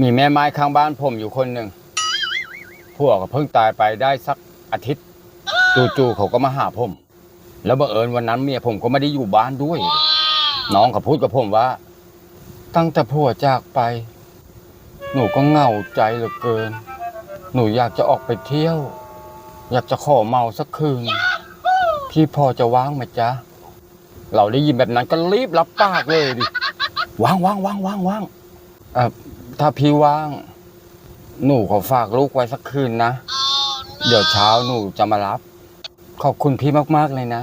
มีแม่ไม้ข้างบ้านผมอยู่คนหนึ่งพวกก็เพิ่งตายไปได้สักอาทิตย์ จู่ๆเขาก็มาหาผม แล้วบังเอิญวันนั้นเมียผมก็ไม่ได้อยู่บ้านด้วย น้องเขาพูดกับผมว่า ตั้งแต่ผัวจากไป หนูก็เหงาใจเหลือเกิน หนูอยากจะออกไปเที่ยว อยากจะขอเมาสักคืนพี่พอจะว่างไหมจ๊ะ เราได้ยินแบบนั้นก็รีบรับปากเลยดิว่างว่างว่างว่างว่างเออ ถ้าพี่ว่าง หนูขอฝากลูกไว้สักคืนนะ เดี๋ยวเช้าหนูจะมารับ ขอบคุณพี่มากๆเลยนะ